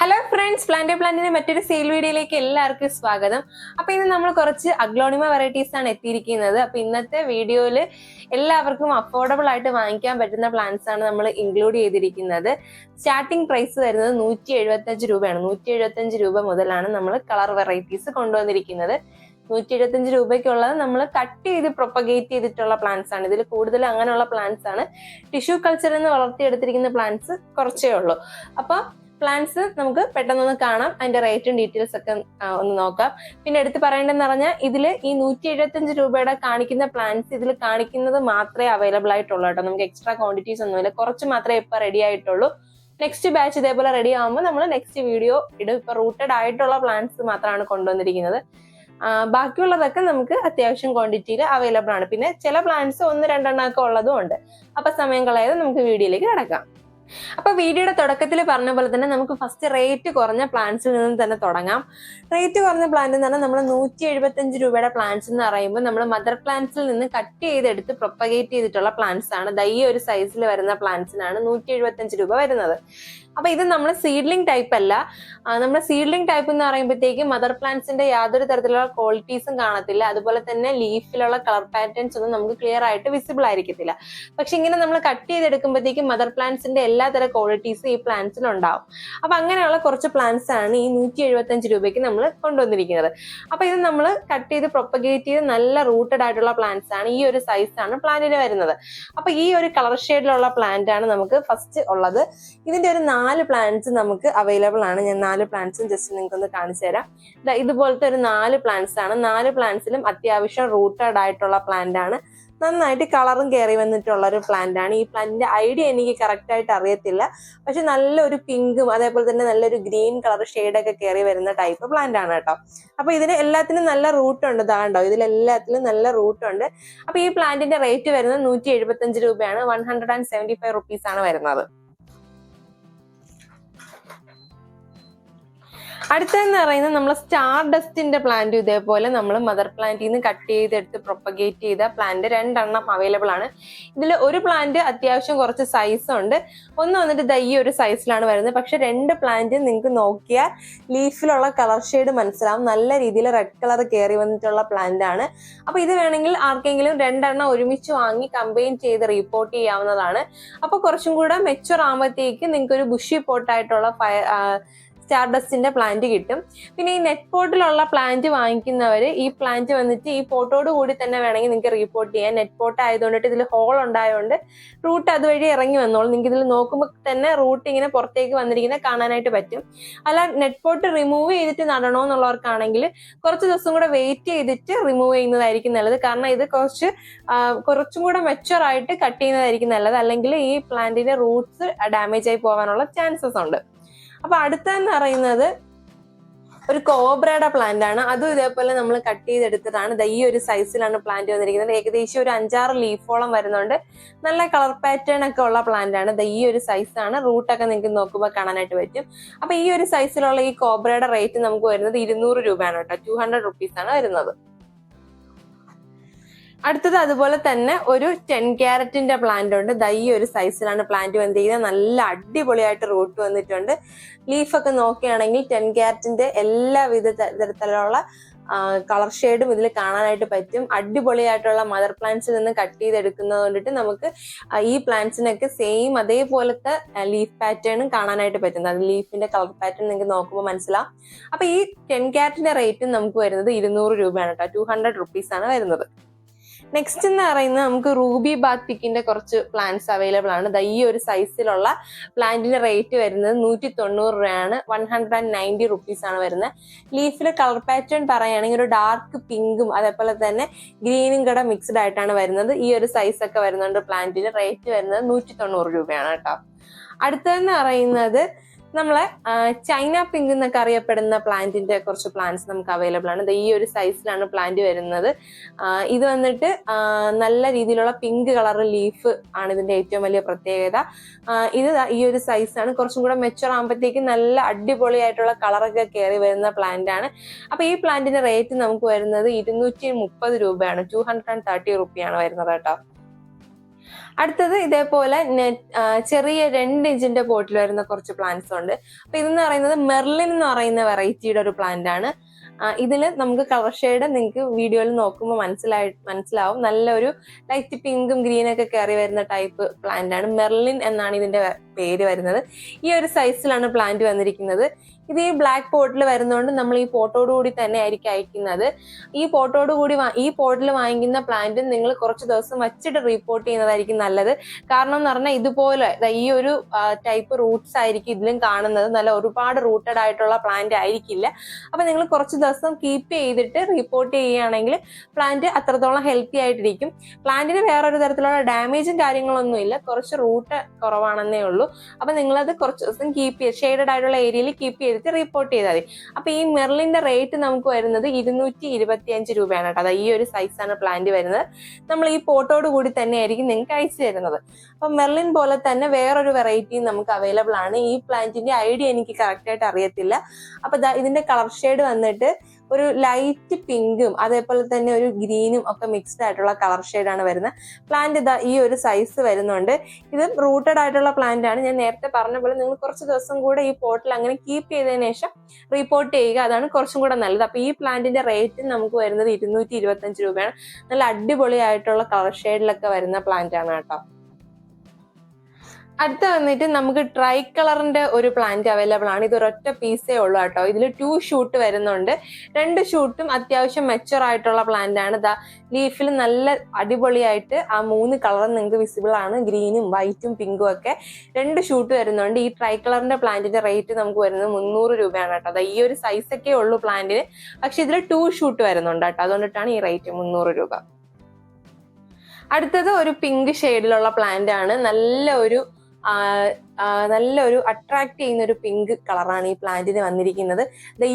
Hello friends plant പ്ലാന്റിന്റെ മറ്റൊരു sale വീഡിയോയിലേക്ക് എല്ലാവർക്കും സ്വാഗതം. അപ്പൊ ഇന്ന് നമ്മൾ കുറച്ച് അഗ്ലോണിമ വെറൈറ്റീസ് ആണ് എത്തിയിരിക്കുന്നത്. അപ്പൊ ഇന്നത്തെ വീഡിയോയിൽ എല്ലാവർക്കും അഫോർഡബിൾ ആയിട്ട് വാങ്ങിക്കാൻ പറ്റുന്ന പ്ലാന്റ്സ് ആണ് നമ്മൾ ഇൻക്ലൂഡ് ചെയ്തിരിക്കുന്നത്. സ്റ്റാർട്ടിംഗ് പ്രൈസ് വരുന്നത് നൂറ്റി എഴുപത്തഞ്ച് രൂപയാണ്. നൂറ്റി എഴുപത്തഞ്ച് രൂപ മുതലാണ് നമ്മൾ കളർ വെറൈറ്റീസ് കൊണ്ടുവന്നിരിക്കുന്നത്. നൂറ്റി എഴുപത്തഞ്ച് രൂപയ്ക്കുള്ളത് നമ്മൾ കട്ട് ചെയ്ത് പ്രൊപ്പഗേറ്റ് ചെയ്തിട്ടുള്ള പ്ലാന്റ്സ് ആണ്. ഇതിൽ കൂടുതൽ അങ്ങനെയുള്ള പ്ലാന്റ്സ് ആണ്. ടിഷ്യൂ കൾച്ചറിൽ നിന്ന് വളർത്തിയെടുത്തിരിക്കുന്ന പ്ലാന്റ്സ് കുറച്ചേ ഉള്ളൂ. അപ്പൊ പ്ലാന്റ്സ് നമുക്ക് പെട്ടെന്നൊന്ന് കാണാം. അതിന്റെ റേറ്റും ഡീറ്റെയിൽസ് ഒക്കെ ഒന്ന് നോക്കാം. പിന്നെ എടുത്ത് പറയേണ്ടതെന്ന് പറഞ്ഞാൽ ഇതിൽ ഈ നൂറ്റി എഴുപത്തഞ്ച് രൂപയുടെ കാണിക്കുന്ന പ്ലാന്റ്സ് ഇതിൽ കാണിക്കുന്നത് മാത്രമേ അവൈലബിൾ ആയിട്ടുള്ളൂ കേട്ടോ. നമുക്ക് എക്സ്ട്രാ ക്വാണ്ടിറ്റീസ് ഒന്നുമില്ല കുറച്ച് മാത്രമേ ഇപ്പൊ റെഡി ആയിട്ടുള്ളൂ. നെക്സ്റ്റ് ബാച്ച് ഇതേപോലെ റെഡി ആകുമ്പോൾ നമ്മൾ നെക്സ്റ്റ് വീഡിയോ ഇടും ഇപ്പൊ റൂട്ടഡ് ആയിട്ടുള്ള പ്ലാന്റ്സ് മാത്രമാണ് കൊണ്ടുവന്നിരിക്കുന്നത്. ബാക്കിയുള്ളതൊക്കെ നമുക്ക് അത്യാവശ്യം ക്വാണ്ടിറ്റിയിൽ അവൈലബിൾ ആണ്. പിന്നെ ചില പ്ലാന്റ്സ് ഒന്ന് രണ്ടെണ്ണമൊക്കെ ഉള്ളതും ഉണ്ട്. അപ്പൊ സമയം കളയാതെ നമുക്ക് വീഡിയോയിലേക്ക് കിടക്കാം. അപ്പൊ വീഡിയോയുടെ തുടക്കത്തിൽ പറഞ്ഞ പോലെ തന്നെ നമുക്ക് ഫസ്റ്റ് റേറ്റ് കുറഞ്ഞ പ്ലാന്റ്സിൽ നിന്നും തന്നെ തുടങ്ങാം. റേറ്റ് കുറഞ്ഞ പ്ലാന്റ് എന്ന് പറഞ്ഞാൽ നമ്മൾ നൂറ്റി എഴുപത്തഞ്ച് രൂപയുടെ പ്ലാന്റ്സ് എന്ന് പറയുമ്പോൾ നമ്മൾ മദർ പ്ലാന്റ്സിൽ നിന്ന് കട്ട് ചെയ്തെടുത്ത് പ്രൊപ്പഗേറ്റ് ചെയ്തിട്ടുള്ള പ്ലാന്റ്സ് ആണ്. ഈ ഒരു സൈസിൽ വരുന്ന പ്ലാന്റ്സിനാണ് നൂറ്റി എഴുപത്തഞ്ച് രൂപ വരുന്നത്. അപ്പൊ ഇത് നമ്മൾ സീഡ്ലിംഗ് ടൈപ്പ് അല്ല. നമ്മുടെ സീഡ്ലിംഗ് ടൈപ്പ് എന്ന് പറയുമ്പോഴത്തേക്ക് മദർ പ്ലാന്റ്സിന്റെ യാതൊരു തരത്തിലുള്ള ക്വാളിറ്റീസും കാണത്തില്ല. അതുപോലെ തന്നെ ലീഫിലുള്ള കളർ പാറ്റേൺസ് ഒന്നും നമുക്ക് ക്ലിയർ ആയിട്ട് വിസിബിൾ ആയിരിക്കത്തില്ല. പക്ഷെ ഇങ്ങനെ നമ്മൾ കട്ട് ചെയ്തെടുക്കുമ്പോഴത്തേക്കും മദർ പ്ലാന്റ്സിന്റെ എല്ലാ എല്ലാതര ക്വാളിറ്റീസും ഈ പ്ലാന്റ്സിൽ ഉണ്ടാവും. അപ്പൊ അങ്ങനെയുള്ള കുറച്ച് പ്ലാന്റ്സ് ആണ് ഈ നൂറ്റി എഴുപത്തഞ്ച് രൂപയ്ക്ക് നമ്മൾ കൊണ്ടുവന്നിരിക്കുന്നത്. അപ്പൊ ഇത് നമ്മൾ കട്ട് ചെയ്ത് പ്രൊപ്പഗേറ്റ് ചെയ്ത് നല്ല റൂട്ടഡ് ആയിട്ടുള്ള പ്ലാന്റ്സ് ആണ്. ഈ ഒരു സൈസ് ആണ് പ്ലാന്റിന് വരുന്നത്. അപ്പൊ ഈ ഒരു കളർ ഷെയ്ഡിലുള്ള പ്ലാന്റ് ആണ് നമുക്ക് ഫസ്റ്റ് ഉള്ളത്. ഇതിന്റെ ഒരു നാല് പ്ലാന്റ്സ് നമുക്ക് അവൈലബിൾ ആണ്. ഞാൻ നാല് പ്ലാന്റ്സും ജസ്റ്റ് നിങ്ങൾക്ക് ഒന്ന് കാണിച്ചു തരാം. ഇതുപോലത്തെ ഒരു നാല് പ്ലാന്റ്സ് ആണ്. നാല് പ്ലാന്റ്സിലും അത്യാവശ്യം റൂട്ടഡ് ആയിട്ടുള്ള പ്ലാന്റ് ആണ്. നന്നായിട്ട് കളറും കയറി വന്നിട്ടുള്ള ഒരു പ്ലാന്റ് ആണ്. ഈ പ്ലാന്റിന്റെ ഐഡിയ എനിക്ക് കറക്റ്റ് ആയിട്ട് അറിയത്തില്ല. പക്ഷെ നല്ലൊരു പിങ്കും അതേപോലെ തന്നെ നല്ലൊരു ഗ്രീൻ കളർ ഒക്കെ കയറി വരുന്ന ടൈപ്പ് പ്ലാന്റ് ആണ് കേട്ടോ. അപ്പൊ ഇതിന് എല്ലാത്തിനും നല്ല റൂട്ട് ഉണ്ട്. ഇതാണ്ടോ ഇതിലെല്ലാത്തിലും നല്ല റൂട്ട് ഉണ്ട്. അപ്പൊ ഈ പ്ലാന്റിന്റെ റേറ്റ് വരുന്നത് നൂറ്റി എഴുപത്തഞ്ച് രൂപയാണ്. One hundred and seventy five rupees ആണ് വരുന്നത്. അടുത്തെന്ന് പറയുന്നത് നമ്മൾ സ്റ്റാർ ഡസ്റ്റിന്റെ പ്ലാന്റ് ഇതേപോലെ നമ്മൾ മദർ പ്ലാന്റിൽ നിന്ന് കട്ട് ചെയ്തെടുത്ത് പ്രൊപ്പഗേറ്റ് ചെയ്ത പ്ലാന്റ് രണ്ടെണ്ണം അവൈലബിൾ ആണ്. ഇതിൽ ഒരു പ്ലാന്റ് അത്യാവശ്യം കുറച്ച് സൈസ് ഉണ്ട്. ഒന്ന് വന്നിട്ട് ദയ്യ ഒരു സൈസിലാണ് വരുന്നത്. പക്ഷെ രണ്ട് പ്ലാന്റ് നിങ്ങൾക്ക് നോക്കിയാൽ ലീഫിലുള്ള കളർ ഷെയ്ഡ് മനസ്സിലാവും. നല്ല രീതിയിൽ റെഡ് കളർ കയറി വന്നിട്ടുള്ള പ്ലാന്റ് ആണ്. അപ്പൊ ഇത് വേണമെങ്കിൽ ആർക്കെങ്കിലും രണ്ടെണ്ണം ഒരുമിച്ച് വാങ്ങി കമ്പൈൻ ചെയ്ത് റിപ്പോർട്ട് ചെയ്യാവുന്നതാണ്. അപ്പൊ കുറച്ചും കൂടെ മെച്ചുവർ ആകുമ്പോഴത്തേക്ക് നിങ്ങൾക്ക് ഒരു ബുഷി പോട്ടായിട്ടുള്ള സ്റ്റാർഡസ്റ്റിന്റെ പ്ലാന്റ് കിട്ടും. പിന്നെ ഈ നെറ്റ് പോട്ടിലുള്ള പ്ലാന്റ് വാങ്ങിക്കുന്നവർ ഈ പ്ലാന്റ് വന്നിട്ട് ഈ പോട്ടോട് കൂടി തന്നെ വേണമെങ്കിൽ നിങ്ങൾക്ക് റീപോർട്ട് ചെയ്യാം. നെറ്റ് പോട്ട് ആയതുകൊണ്ടിട്ട് ഇതിൽ ഹോൾ ഉണ്ടായതുകൊണ്ട് റൂട്ട് അതുവഴി ഇറങ്ങി വന്നോളും. നിങ്ങൾക്ക് ഇതിൽ നോക്കുമ്പോൾ തന്നെ റൂട്ട് ഇങ്ങനെ പുറത്തേക്ക് വന്നിരിക്കുന്നത് കാണാനായിട്ട് പറ്റും. അല്ല നെറ്റ് പോട്ട് റിമൂവ് ചെയ്തിട്ട് നടണമെന്നുള്ളവർക്കാണെങ്കിൽ കുറച്ച് ദിവസം കൂടെ വെയിറ്റ് ചെയ്തിട്ട് റിമൂവ് ചെയ്യുന്നതായിരിക്കും നല്ലത്. കാരണം ഇത് കുറച്ച് കുറച്ചും കൂടെ മെച്ചുവർ ആയിട്ട് കട്ട് ചെയ്യുന്നതായിരിക്കും നല്ലത്. അല്ലെങ്കിൽ ഈ പ്ലാന്റിന്റെ റൂട്ട്സ് ഡാമേജ് ആയി പോകാനുള്ള ചാൻസസ് ഉണ്ട്. അപ്പൊ അടുത്തെന്ന് പറയുന്നത് ഒരു കോബ്രയുടെ പ്ലാന്റ് ആണ്. അതും ഇതേപോലെ നമ്മൾ കട്ട് ചെയ്തെടുത്തതാണ് ദാ ഈ ഒരു സൈസിലാണ് പ്ലാന്റ് വന്നിരിക്കുന്നത്. ഏകദേശം ഒരു അഞ്ചാറ് ലീഫോളം വരുന്നുണ്ട്. നല്ല കളർ പാറ്റേൺ ഒക്കെ ഉള്ള പ്ലാന്റ് ആണ്. ദാ ഈ ഒരു സൈസാണ് റൂട്ടൊക്കെ നിങ്ങൾക്ക് നോക്കുമ്പോൾ കാണാനായിട്ട് പറ്റും. അപ്പൊ ഈ ഒരു സൈസിലുള്ള ഈ കോബ്രയുടെ റേറ്റ് നമുക്ക് വരുന്നത് ഇരുന്നൂറ് രൂപയാണ് കേട്ടോ. ടു ഹൺഡ്രഡ് റുപ്പീസ് ആണ് വരുന്നത്. അടുത്തത് അതുപോലെ തന്നെ ഒരു ടെൻ ക്യാരറ്റിന്റെ പ്ലാന്റ് ഉണ്ട്. ദൈ ഒരു സൈസിലാണ് പ്ലാന്റ് വന്നിരിക്കുന്നത്. നല്ല അടിപൊളിയായിട്ട് റൂട്ട് വന്നിട്ടുണ്ട്. ലീഫൊക്കെ നോക്കുകയാണെങ്കിൽ ടെൻ ക്യാരറ്റിന്റെ എല്ലാവിധ തരത്തിലുള്ള കളർ ഷെയ്ഡും ഇതിൽ കാണാനായിട്ട് പറ്റും. അടിപൊളിയായിട്ടുള്ള മദർ പ്ലാന്റ്സിൽ നിന്ന് കട്ട് ചെയ്തെടുക്കുന്നത് കൊണ്ടിട്ട് നമുക്ക് ഈ പ്ലാന്റ്സിനൊക്കെ സെയിം അതേപോലത്തെ ലീഫ് പാറ്റേണും കാണാനായിട്ട് പറ്റും. അത് ലീഫിന്റെ കളർ പാറ്റേൺ നിങ്ങൾക്ക് നോക്കുമ്പോൾ മനസ്സിലാവും. അപ്പൊ ഈ ടെൻ ക്യാരറ്റിന്റെ റേറ്റും നമുക്ക് വരുന്നത് ഇരുന്നൂറ് രൂപയാണ് കേട്ടോ. ടു ഹൺഡ്രഡ് റുപ്പീസ് ആണ് വരുന്നത്. നെക്സ്റ്റ് എന്ന് പറയുന്നത് നമുക്ക് റൂബി ബാത്തിക്കിന്റെ കുറച്ച് പ്ലാന്റ്സ് അവൈലബിൾ ആണ്. ദാ ഈ ഒരു സൈസിലുള്ള പ്ലാന്റിന്റെ റേറ്റ് വരുന്നത് നൂറ്റി തൊണ്ണൂറ് രൂപയാണ്. One hundred and ninety rupees ആണ് വരുന്നത്. ലീഫിലെ കളർ പാറ്റേൺ പറയുകയാണെങ്കിൽ ഒരു ഡാർക്ക് പിങ്കും അതേപോലെ തന്നെ ഗ്രീനും കൂടെ മിക്സ്ഡ് ആയിട്ടാണ് വരുന്നത്. ഈ ഒരു സൈസ് ഒക്കെ വരുന്നുണ്ട് പ്ലാന്റിന്റെ റേറ്റ് വരുന്നത് നൂറ്റി തൊണ്ണൂറ് രൂപയാണ് കേട്ടോ. അടുത്തതെന്ന് പറയുന്നത് നമ്മളെ ചൈന പിങ്ക് എന്നൊക്കെ അറിയപ്പെടുന്ന പ്ലാന്റിന്റെ കുറച്ച് പ്ലാന്റ്സ് നമുക്ക് അവൈലബിൾ ആണ്. ഈ ഒരു സൈസിലാണ് പ്ലാന്റ് വരുന്നത്. ഇത് വന്നിട്ട് നല്ല രീതിയിലുള്ള പിങ്ക് കളർ ലീഫ് ആണ് ഇതിന്റെ ഏറ്റവും വലിയ പ്രത്യേകത. ഇത് ഈ ഒരു സൈസാണ് കുറച്ചും കൂടെ മെച്ചുവർ ആകുമ്പോഴത്തേക്ക് നല്ല അടിപൊളിയായിട്ടുള്ള കളറൊക്കെ കയറി വരുന്ന പ്ലാന്റ് ആണ്. അപ്പൊ ഈ പ്ലാന്റിന്റെ റേറ്റ് നമുക്ക് വരുന്നത് ഇരുന്നൂറ്റി മുപ്പത് രൂപയാണ്. ടു ഹൺഡ്രഡ് ആൻഡ് തേർട്ടി റുപ്പിയാണ് വരുന്നത് കേട്ടോ. അടുത്തത് ഇതേപോലെ ചെറിയ രണ്ട് ഇഞ്ചിന്റെ പോട്ടിൽ വരുന്ന കുറച്ച് പ്ലാന്റ്സ് ഉണ്ട്. അപ്പൊ ഇതെന്ന് പറയുന്നത് മെർലിൻ എന്ന് പറയുന്ന വെറൈറ്റിയുടെ ഒരു പ്ലാന്റ് ആണ്. ഇതിൽ നമുക്ക് കളർ ഷെയ്ഡ് നിങ്ങൾക്ക് വീഡിയോയിൽ നോക്കുമ്പോൾ മനസ്സിലായി മനസ്സിലാവും. നല്ലൊരു ലൈറ്റ് പിങ്കും ഗ്രീനും ഒക്കെ കയറി വരുന്ന ടൈപ്പ് പ്ലാന്റ് ആണ്. മെർലിൻ എന്നാണ് ഇതിന്റെ പേര് വരുന്നത്. ഈ ഒരു സൈസിലാണ് പ്ലാന്റ് വന്നിരിക്കുന്നത്. ഇത് ഈ ബ്ലാക്ക് പോട്ടിൽ വരുന്നതുകൊണ്ട് നമ്മൾ ഈ പോട്ടോട് കൂടി തന്നെ ആയിരിക്കും അയക്കുന്നത്. ഈ പോട്ടോട് കൂടി ഈ പോട്ടിൽ വാങ്ങിക്കുന്ന പ്ലാന്റ് നിങ്ങൾ കുറച്ച് ദിവസം വച്ചിട്ട് റിപ്പോർട്ട് ചെയ്യുന്നതായിരിക്കും നല്ലത്. കാരണം എന്ന് പറഞ്ഞാൽ ഇതുപോലെ ഈ ഒരു ടൈപ്പ് റൂട്ട്സ് ആയിരിക്കും ഇതിലും കാണുന്നത്. നല്ല ഒരുപാട് റൂട്ടഡ് ആയിട്ടുള്ള പ്ലാന്റ് ആയിരിക്കില്ല. അപ്പൊ നിങ്ങൾ കുറച്ച് ദിവസം കീപ്പ് ചെയ്തിട്ട് റിപ്പോർട്ട് ചെയ്യുകയാണെങ്കിൽ പ്ലാന്റ് അത്രത്തോളം ഹെൽത്തി ആയിട്ടിരിക്കും. പ്ലാന്റിന് വേറൊരു തരത്തിലുള്ള ഡാമേജും കാര്യങ്ങളൊന്നും ഇല്ല കുറച്ച് റൂട്ട് കുറവാണെന്നേ ഉള്ളൂ. അപ്പൊ അത് കുറച്ച് ദിവസം കീപ്പ് ചെയ്ത് ഷെയ്ഡഡ് ആയിട്ടുള്ള ഏരിയയിൽ കീപ്പ് ചെയ്തിട്ട് റിപ്പോർട്ട് ചെയ്താൽ മതി. അപ്പൊ ഈ മെറിലിന്റെ റേറ്റ് നമുക്ക് വരുന്നത് ഇരുന്നൂറ്റി ഇരുപത്തി അഞ്ച് രൂപയാണ് കേട്ടോ. അതായത് ഈ ഒരു സൈസാണ് പ്ലാന്റ് വരുന്നത്. നമ്മൾ ഈ പോട്ടോട് കൂടി തന്നെ ആയിരിക്കും നിങ്ങൾക്ക് അയച്ചു തരുന്നത്. അപ്പൊ മെർലിൻ പോലെ തന്നെ വേറൊരു വെറൈറ്റിയും നമുക്ക് അവൈലബിൾ ആണ്. ഈ പ്ലാന്റിന്റെ ഐഡിയ എനിക്ക് കറക്റ്റ് ആയിട്ട് അറിയത്തില്ല. അപ്പൊ ഇതിന്റെ കളർ ഷെയ്ഡ് വന്നിട്ട് ഒരു ലൈറ്റ് പിങ്കും അതേപോലെ തന്നെ ഒരു ഗ്രീനും ഒക്കെ മിക്സ്ഡ് ആയിട്ടുള്ള കളർ ആണ് വരുന്നത്. പ്ലാന്റ് ഇതാ ഈ ഒരു സൈസ് വരുന്നുണ്ട്. ഇത് റൂട്ടഡ് ആയിട്ടുള്ള പ്ലാന്റ് ആണ്. ഞാൻ നേരത്തെ പറഞ്ഞ പോലെ നിങ്ങൾ കുറച്ച് ദിവസം കൂടെ ഈ പോട്ടിൽ അങ്ങനെ കീപ്പ് ചെയ്തതിനു ശേഷം റിപ്പോർട്ട് ചെയ്യുക. അതാണ് കുറച്ചും കൂടെ നല്ലത്. അപ്പൊ ഈ പ്ലാന്റിന്റെ റേറ്റ് നമുക്ക് വരുന്നത് ഇരുന്നൂറ്റി രൂപയാണ്. നല്ല അടിപൊളിയായിട്ടുള്ള കളർ ഷെയ്ഡിലൊക്കെ വരുന്ന പ്ലാന്റ് ആണ് കേട്ടോ. അടുത്ത വന്നിട്ട് നമുക്ക് ട്രൈ കളറിന്റെ ഒരു പ്ലാന്റ് അവൈലബിൾ ആണ്. ഇത് ഒരൊറ്റ പീസേ ഉള്ളൂ കേട്ടോ. ഇതിൽ ടു ഷൂട്ട് വരുന്നുണ്ട്. രണ്ട് ഷൂട്ടും അത്യാവശ്യം മെച്ചർ ആയിട്ടുള്ള പ്ലാന്റ് ആണ്. ദാ ലീഫിൽ നല്ല അടിപൊളിയായിട്ട് ആ മൂന്ന് കളറും നിങ്ങൾക്ക് വിസിബിൾ ആണ്. ഗ്രീനും വൈറ്റും പിങ്കും ഒക്കെ രണ്ട് ഷൂട്ട് വരുന്നുണ്ട്. ഈ ട്രൈ കളറിന്റെ പ്ലാന്റിന്റെ റേറ്റ് നമുക്ക് വരുന്നത് മുന്നൂറ് രൂപയാണ് കേട്ടോ. അതാ ഈ ഒരു സൈസൊക്കെ ഉള്ളൂ പ്ലാന്റിന് പക്ഷെ ഇതിൽ ടു ഷൂട്ട് വരുന്നുണ്ട് കേട്ടോ. അതുകൊണ്ടിട്ടാണ് ഈ റേറ്റ് മുന്നൂറ് രൂപ. അടുത്തത് ഒരു പിങ്ക് ഷെയ്ഡിലുള്ള പ്ലാന്റ് ആണ്. നല്ല ഒരു നല്ലൊരു അട്രാക്ട് ചെയ്യുന്ന ഒരു പിങ്ക് കളറാണ് ഈ പ്ലാന്റിന് വന്നിരിക്കുന്നത്.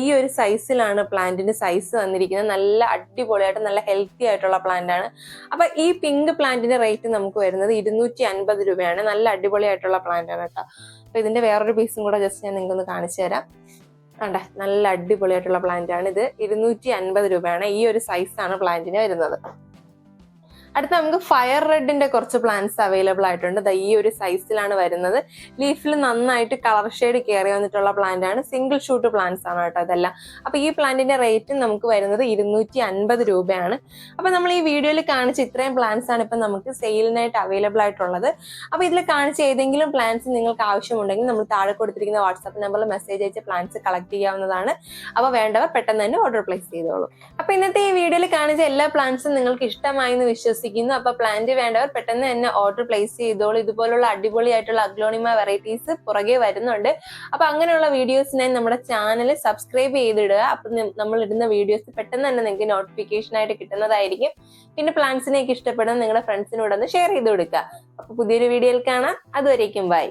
ഈ ഒരു സൈസിലാണ് പ്ലാന്റിന്റെ സൈസ് വന്നിരിക്കുന്നത്. നല്ല അടിപൊളിയായിട്ട് നല്ല ഹെൽത്തി ആയിട്ടുള്ള പ്ലാന്റ് ആണ്. അപ്പൊ ഈ പിങ്ക് പ്ലാന്റിന്റെ റേറ്റ് നമുക്ക് വരുന്നത് ഇരുന്നൂറ്റി അൻപത് രൂപയാണ്. നല്ല അടിപൊളിയായിട്ടുള്ള പ്ലാന്റ് ആണ് കേട്ടോ. അപ്പൊ ഇതിന്റെ വേറൊരു പീസും കൂടെ ജസ്റ്റ് ഞാൻ നിങ്ങൾക്ക് ഒന്ന് കാണിച്ചു തരാം. കണ്ടേ? നല്ല അടിപൊളിയായിട്ടുള്ള പ്ലാന്റ് ആണ് ഇത്. ഇരുന്നൂറ്റി അൻപത് രൂപയാണ് ഈ ഒരു സൈസാണ് പ്ലാന്റിന് വരുന്നത്. അടുത്ത നമുക്ക് ഫയർ റെഡിന്റെ കുറച്ച് പ്ലാന്റ്സ് അവൈലബിൾ ആയിട്ടുണ്ട്. ഈ ഒരു സൈസിലാണ് വരുന്നത്. ലീഫിൽ നന്നായിട്ട് കളർ ഷെയ്ഡ് കയറി വന്നിട്ടുള്ള പ്ലാന്റ് ആണ്. സിംഗിൾ ഷൂട്ട് പ്ലാന്റ്സ് ആണ് കേട്ടോ ഇതെല്ലാം. അപ്പൊ ഈ പ്ലാന്റിന്റെ റേറ്റ് നമുക്ക് വരുന്നത് ഇരുന്നൂറ്റി അൻപത് രൂപയാണ്. അപ്പൊ നമ്മൾ ഈ വീഡിയോയിൽ കാണിച്ച ഇത്രയും പ്ലാന്റ്സ് ആണ് ഇപ്പൊ നമുക്ക് സെയിലിനായിട്ട് അവൈലബിൾ ആയിട്ടുള്ളത്. അപ്പൊ ഇതിൽ കാണിച്ച ഏതെങ്കിലും പ്ലാന്റ്സ് നിങ്ങൾക്ക് ആവശ്യമുണ്ടെങ്കിൽ നമ്മൾ താഴെ കൊടുത്തിരിക്കുന്ന വാട്സാപ്പ് നമ്പറിൽ മെസ്സേജ് അയച്ച് പ്ലാന്റ്സ് കളക്ട് ചെയ്യാവുന്നതാണ്. അപ്പൊ വേണ്ടവർ പെട്ടെന്ന് തന്നെ ഓർഡർ പ്ലേസ് ചെയ്തോളൂ. അപ്പൊ ഇന്നത്തെ ഈ വീഡിയോയിൽ കാണിച്ച എല്ലാ പ്ലാന്റ്സും നിങ്ങൾക്ക് ഇഷ്ടമായി എന്ന് വിശ്വസിക്കുന്നു അപ്പൊ പ്ലാന്റ് വേണ്ടവർ പെട്ടെന്ന് തന്നെ ഓർഡർ പ്ലേസ് ചെയ്തോളൂ. ഇതുപോലുള്ള അടിപൊളിയായിട്ടുള്ള അഗ്ലോണിമ വെറൈറ്റീസ് പുറകെ വരുന്നുണ്ട്. അപ്പൊ അങ്ങനെയുള്ള വീഡിയോസിനായി നമ്മുടെ ചാനൽ സബ്സ്ക്രൈബ് ചെയ്തിടുക. അപ്പൊ നമ്മൾ ഇടുന്ന വീഡിയോസ് പെട്ടെന്ന് തന്നെ നിങ്ങൾക്ക് നോട്ടിഫിക്കേഷൻ ആയിട്ട് കിട്ടുന്നതായിരിക്കും. പിന്നെ പ്ലാന്റ്സിനെയൊക്കെ ഇഷ്ടപ്പെടുന്ന നിങ്ങളുടെ ഫ്രണ്ട്സിനോടൊന്ന് ഷെയർ ചെയ്ത് കൊടുക്കുക. അപ്പൊ പുതിയൊരു വീഡിയോയിൽ കാണാം. അതുവരേക്കും ബൈ